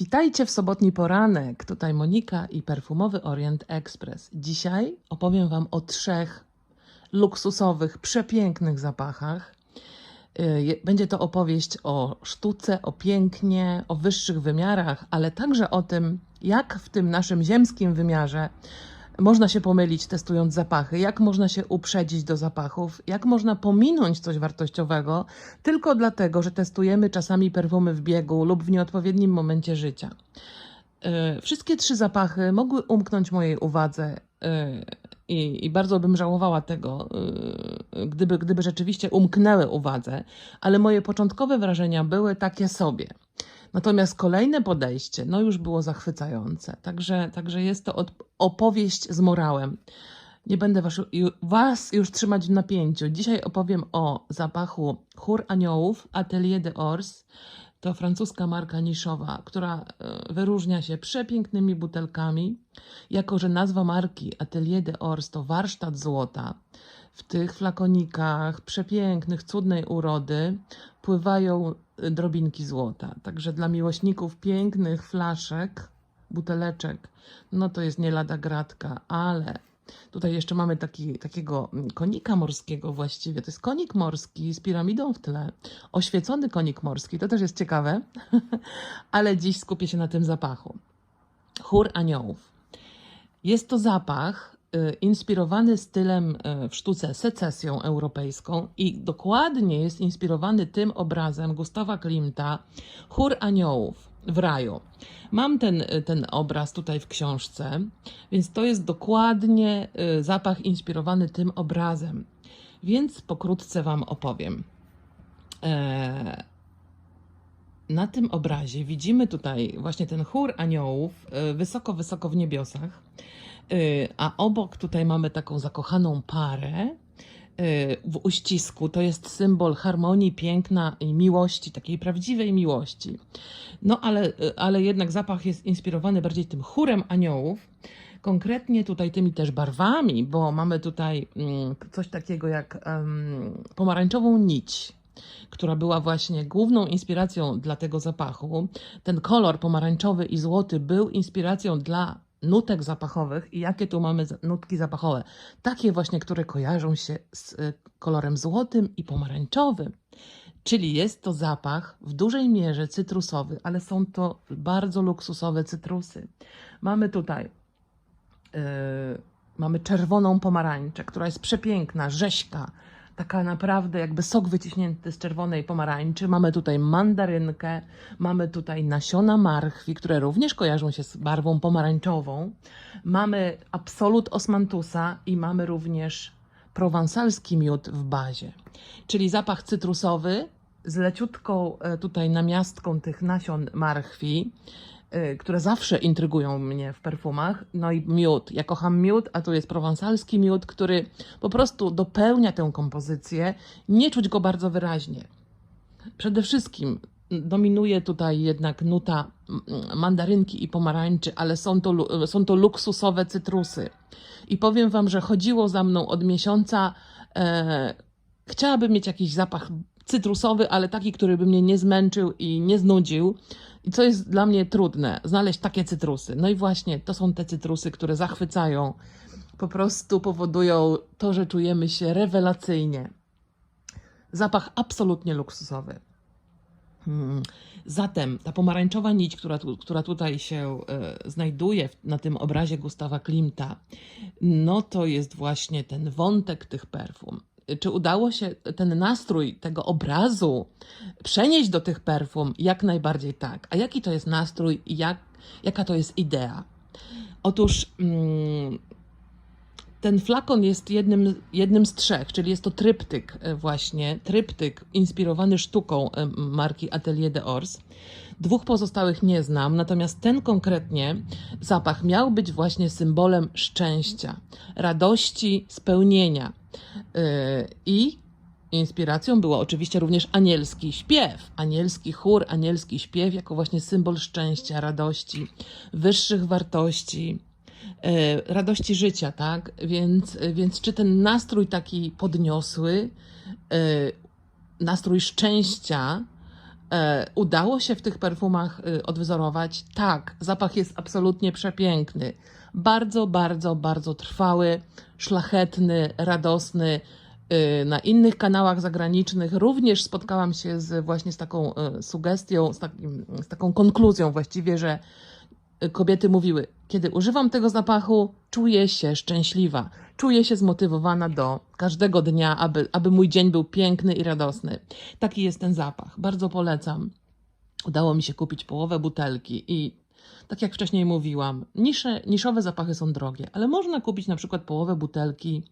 Witajcie w sobotni poranek. Tutaj Monika i Perfumowy Orient Express. Dzisiaj opowiem Wam o trzech luksusowych, przepięknych zapachach. Y, Będzie to opowieść o sztuce, o pięknie, o wyższych wymiarach, ale także o tym, jak w tym naszym ziemskim wymiarze można się pomylić testując zapachy, jak można się uprzedzić do zapachów, jak można pominąć coś wartościowego tylko dlatego, że testujemy czasami perfumy w biegu lub w nieodpowiednim momencie życia. E, Wszystkie trzy zapachy mogły umknąć mojej uwadze e, i, i bardzo bym żałowała tego, e, gdyby, gdyby rzeczywiście umknęły uwadze, ale moje początkowe wrażenia były takie sobie. Natomiast kolejne podejście, no już było zachwycające. Także, także jest to opowieść z morałem. Nie będę was, was już trzymać w napięciu. Dzisiaj opowiem o zapachu Chór Aniołów Atelier de Ors. To francuska marka niszowa, która e, wyróżnia się przepięknymi butelkami. Jako, że nazwa marki Atelier de Ors to warsztat złota, w tych flakonikach przepięknych, cudnej urody pływają drobinki złota. Także dla miłośników pięknych flaszek, buteleczek, no to jest nie lada gratka, ale tutaj jeszcze mamy taki, takiego konika morskiego właściwie. To jest konik morski z piramidą w tle. Oświecony konik morski, to też jest ciekawe, ale dziś skupię się na tym zapachu. Chór aniołów. Jest to zapach inspirowany stylem y, w sztuce secesją europejską i dokładnie jest inspirowany tym obrazem Gustawa Klimta Chór Aniołów w raju. Mam ten, y, ten obraz tutaj w książce, więc to jest dokładnie y, zapach inspirowany tym obrazem. Więc pokrótce Wam opowiem. E, na tym obrazie widzimy tutaj właśnie ten chór aniołów y, wysoko, wysoko w niebiosach, Y, a obok tutaj mamy taką zakochaną parę y, w uścisku. To jest symbol harmonii, piękna i miłości, takiej prawdziwej miłości. No ale, y, ale jednak zapach jest inspirowany bardziej tym chórem aniołów. Konkretnie tutaj tymi też barwami, bo mamy tutaj mm, coś takiego jak pomarańczową nić, która była właśnie główną inspiracją dla tego zapachu. Ten kolor pomarańczowy i złoty był inspiracją dla nutek zapachowych. I jakie tu mamy nutki zapachowe? Takie właśnie, które kojarzą się z y, kolorem złotym i pomarańczowym. Czyli jest to zapach w dużej mierze cytrusowy, ale są to bardzo luksusowe cytrusy. Mamy tutaj Yy, mamy czerwoną pomarańczę, która jest przepiękna, rześka, taka naprawdę jakby sok wyciśnięty z czerwonej pomarańczy. Mamy tutaj mandarynkę, mamy tutaj nasiona marchwi, które również kojarzą się z barwą pomarańczową. Mamy absolut osmantusa i mamy również prowansalski miód w bazie. Czyli zapach cytrusowy z leciutką e, tutaj namiastką tych nasion marchwi, które zawsze intrygują mnie w perfumach. No i miód. Ja kocham miód, a tu jest prowansalski miód, który po prostu dopełnia tę kompozycję. Nie czuć go bardzo wyraźnie. Przede wszystkim dominuje tutaj jednak nuta mm, mandarynki i pomarańczy, ale są to, są to luksusowe cytrusy. I powiem Wam, że chodziło za mną od miesiąca. E, chciałabym mieć jakiś zapach cytrusowy, ale taki, który by mnie nie zmęczył i nie znudził. I co jest dla mnie trudne, znaleźć takie cytrusy. No i właśnie to są te cytrusy, które zachwycają, po prostu powodują to, że czujemy się rewelacyjnie. Zapach absolutnie luksusowy. Hmm. Zatem ta pomarańczowa nić, która, tu, która tutaj się e, znajduje w, na tym obrazie Gustawa Klimta, no to jest właśnie ten wątek tych perfum. Czy udało się ten nastrój tego obrazu przenieść do tych perfum? Jak najbardziej tak. A jaki to jest nastrój i jak, jaka to jest idea? Otóż mm, ten flakon jest jednym, jednym z trzech, czyli jest to tryptyk e, właśnie, tryptyk inspirowany sztuką e, marki Atelier de Ors. Dwóch pozostałych nie znam, natomiast ten konkretnie zapach miał być właśnie symbolem szczęścia, radości, spełnienia. Yy, I inspiracją było oczywiście również anielski śpiew, anielski chór, anielski śpiew jako właśnie symbol szczęścia, radości, wyższych wartości, e, radości życia, tak? Więc, więc czy ten nastrój taki podniosły, e, nastrój szczęścia, E, udało się w tych perfumach odwzorować? Tak, zapach jest absolutnie przepiękny. Bardzo, bardzo, bardzo trwały, szlachetny, radosny. Na innych kanałach zagranicznych również spotkałam się z, właśnie z taką sugestią, z, takim, z taką konkluzją właściwie, że kobiety mówiły, kiedy używam tego zapachu, czuję się szczęśliwa, czuję się zmotywowana do każdego dnia, aby, aby mój dzień był piękny i radosny. Taki jest ten zapach. Bardzo polecam. Udało mi się kupić połowę butelki i tak jak wcześniej mówiłam, nisze, niszowe zapachy są drogie, ale można kupić na przykład połowę butelki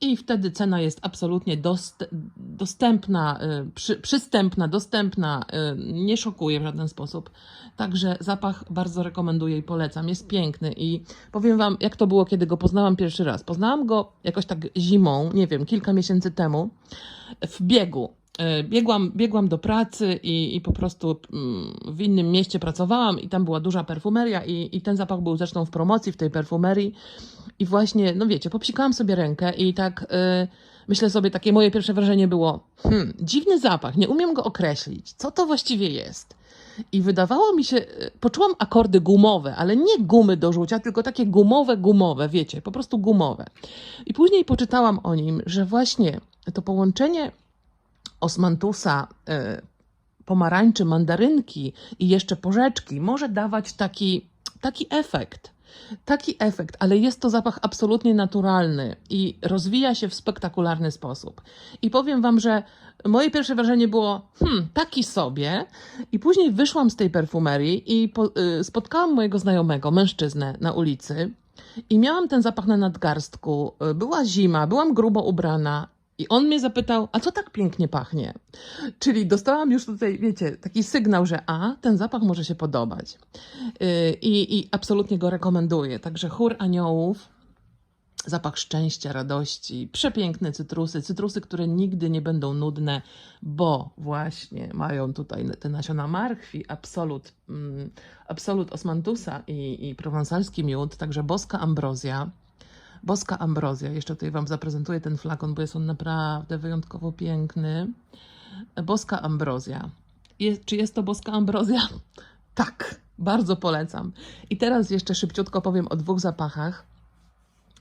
i wtedy cena jest absolutnie dost, dostępna, y, przy, przystępna, dostępna, y, nie szokuje w żaden sposób. Także zapach bardzo rekomenduję i polecam. Jest piękny i powiem Wam, jak to było, kiedy go poznałam pierwszy raz. Poznałam go jakoś tak zimą, nie wiem, kilka miesięcy temu w biegu. Y, Biegłam, biegłam do pracy i, i po prostu mm, w innym mieście pracowałam i tam była duża perfumeria i, i ten zapach był zresztą w promocji w tej perfumerii i właśnie, no wiecie, popsikałam sobie rękę i tak y, myślę sobie, takie moje pierwsze wrażenie było, hmm, dziwny zapach, nie umiem go określić, co to właściwie jest. I wydawało mi się, y, poczułam akordy gumowe, ale nie gumy do rzucia, tylko takie gumowe, gumowe, wiecie, po prostu gumowe. I później poczytałam o nim, że właśnie to połączenie osmantusa, y, pomarańczy, mandarynki i jeszcze porzeczki może dawać taki, taki efekt. Taki efekt, ale jest to zapach absolutnie naturalny i rozwija się w spektakularny sposób. I powiem Wam, że moje pierwsze wrażenie było, hmm, taki sobie. I później wyszłam z tej perfumerii i po, y, spotkałam mojego znajomego, mężczyznę na ulicy. I miałam ten zapach na nadgarstku. Była zima, byłam grubo ubrana. I on mnie zapytał, a co tak pięknie pachnie? Czyli dostałam już tutaj, wiecie, taki sygnał, że a, ten zapach może się podobać. Yy, I, absolutnie go rekomenduję. Także chór aniołów, zapach szczęścia, radości, przepiękne cytrusy, cytrusy, które nigdy nie będą nudne, bo właśnie mają tutaj te nasiona marchwi, absolut, mm, absolut osmantusa i, i prowansalski miód, także boska ambrozja. Boska ambrozja, jeszcze tutaj Wam zaprezentuję ten flakon, bo jest on naprawdę wyjątkowo piękny. Boska ambrozja. Jest, czy jest to boska ambrozja? Tak, bardzo polecam. I teraz jeszcze szybciutko powiem o dwóch zapachach.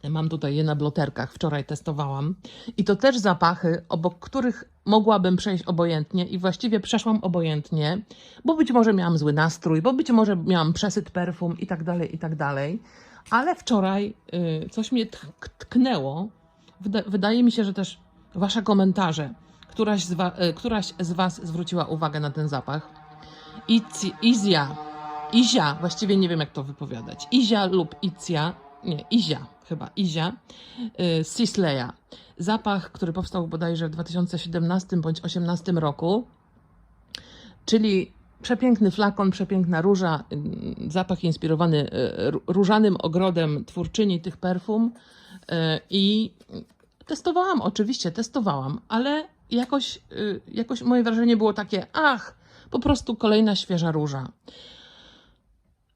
Mam tutaj je na bloterkach, wczoraj testowałam. I to też zapachy, obok których mogłabym przejść obojętnie i właściwie przeszłam obojętnie, bo być może miałam zły nastrój, bo być może miałam przesyt perfum i tak dalej, i tak dalej. Ale wczoraj y, coś mnie tk- tknęło. Wyda- wydaje mi się, że też Wasze komentarze, któraś z, wa- y, któraś z Was zwróciła uwagę na ten zapach. Ici- Izja, Izia, właściwie nie wiem jak to wypowiadać. Izia lub Icja, nie, Izia chyba, Izia, y, Sisleya. Zapach, który powstał bodajże w 2017 bądź 2018 roku, czyli przepiękny flakon, przepiękna róża, y, zapach inspirowany ró- różanym ogrodem twórczyni tych perfum y, i testowałam, oczywiście testowałam, ale jakoś, y, jakoś moje wrażenie było takie, ach, po prostu kolejna świeża róża.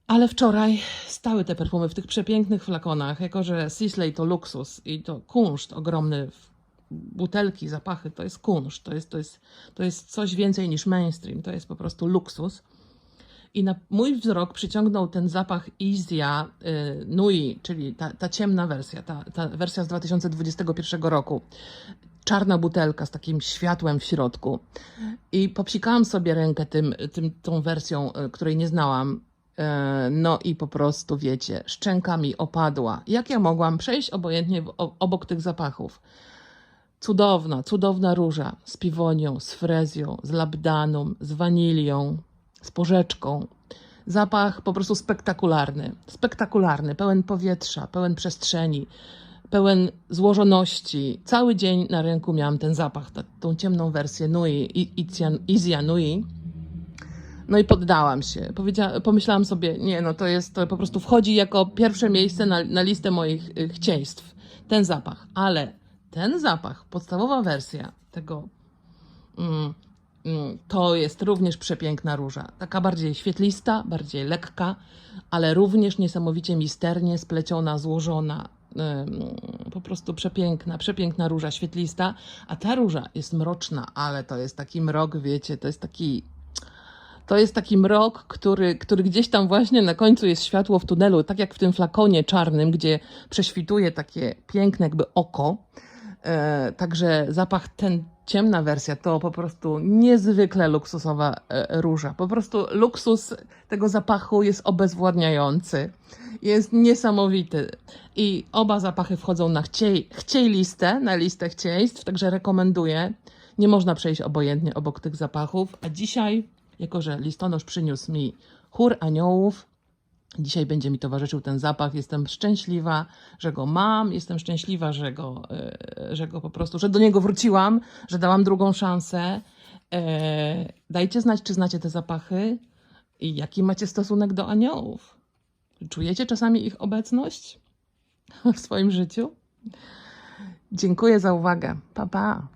Ale wczoraj stały te perfumy w tych przepięknych flakonach, jako że Sisley to luksus i to kunszt ogromny, w- butelki, zapachy, to jest kunszt, to jest, to, jest, to jest coś więcej niż mainstream, to jest po prostu luksus. I na mój wzrok przyciągnął ten zapach Izia y, Nui, czyli ta, ta ciemna wersja, ta, ta wersja z 2021 roku. Czarna butelka z takim światłem w środku. I popsikałam sobie rękę tym, tym, tą wersją, y, której nie znałam. E, No i po prostu, wiecie, szczęka mi opadła. Jak ja mogłam przejść obojętnie obok tych zapachów? Cudowna, cudowna róża z piwonią, z frezją, z labdanum, z wanilią, z porzeczką. Zapach po prostu spektakularny. Spektakularny, pełen powietrza, pełen przestrzeni, pełen złożoności. Cały dzień na ręku miałam ten zapach, tą ciemną wersję Nui, Izia Nui. No i poddałam się. Powiedzia- pomyślałam sobie, nie, no to jest, to po prostu wchodzi jako pierwsze miejsce na, na listę moich y, chcieństw. Ten zapach. Ale ten zapach, podstawowa wersja tego, mm, mm, to jest również przepiękna róża. Taka bardziej świetlista, bardziej lekka, ale również niesamowicie misternie spleciona, złożona. Po prostu przepiękna, przepiękna róża świetlista, a ta róża jest mroczna, ale to jest taki mrok, wiecie, to jest taki To jest taki mrok, który, który gdzieś tam właśnie na końcu jest światło w tunelu, tak jak w tym flakonie czarnym, gdzie prześwituje takie piękne jakby oko. E, także zapach, ten ciemna wersja to po prostu niezwykle luksusowa e, róża. Po prostu luksus tego zapachu jest obezwładniający. Jest niesamowity. I oba zapachy wchodzą na chciej, chciej listę, na listę chcieństw, także rekomenduję. Nie można przejść obojętnie obok tych zapachów. A dzisiaj, jako że listonosz przyniósł mi chór aniołów, Dzisiaj będzie mi towarzyszył ten zapach. Jestem szczęśliwa, że go mam. Jestem szczęśliwa, że go, e, że go po prostu, że do niego wróciłam, że dałam drugą szansę. E, Dajcie znać, czy znacie te zapachy i jaki macie stosunek do aniołów. Czujecie czasami ich obecność w swoim życiu? Dziękuję za uwagę. Pa, pa.